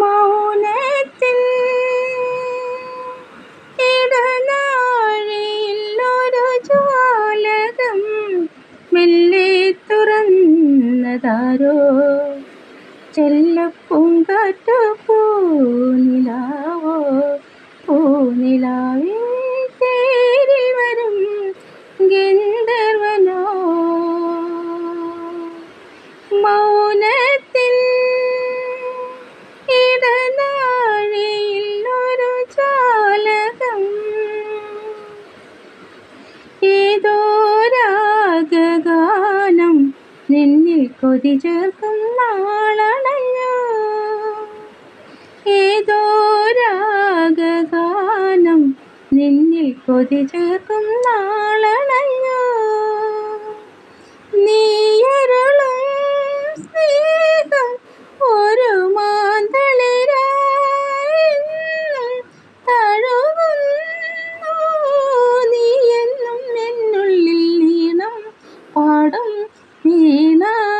മൗനത്തിൽ ഇടനാഴിയിൽ ഒരു ജാലകം മെല്ലെ തുറന്നതാരോ? ചെല്ലപ്പൂങ്കാറ്റോ പൂനിലാവോ പൂനിലാവേ തേരി വരും ഗന്ധർവനോ? എന്നിൽ കൊതി ചേർക്കും നാളണഞ്ഞു. ഏതോ രാഗഗാനം നിന്നിൽ കൊതി ചേർക്കും നാളണഞ്ഞു. നീയരുളും സ്നേഹം ഒരു നീണം പാടും 你能。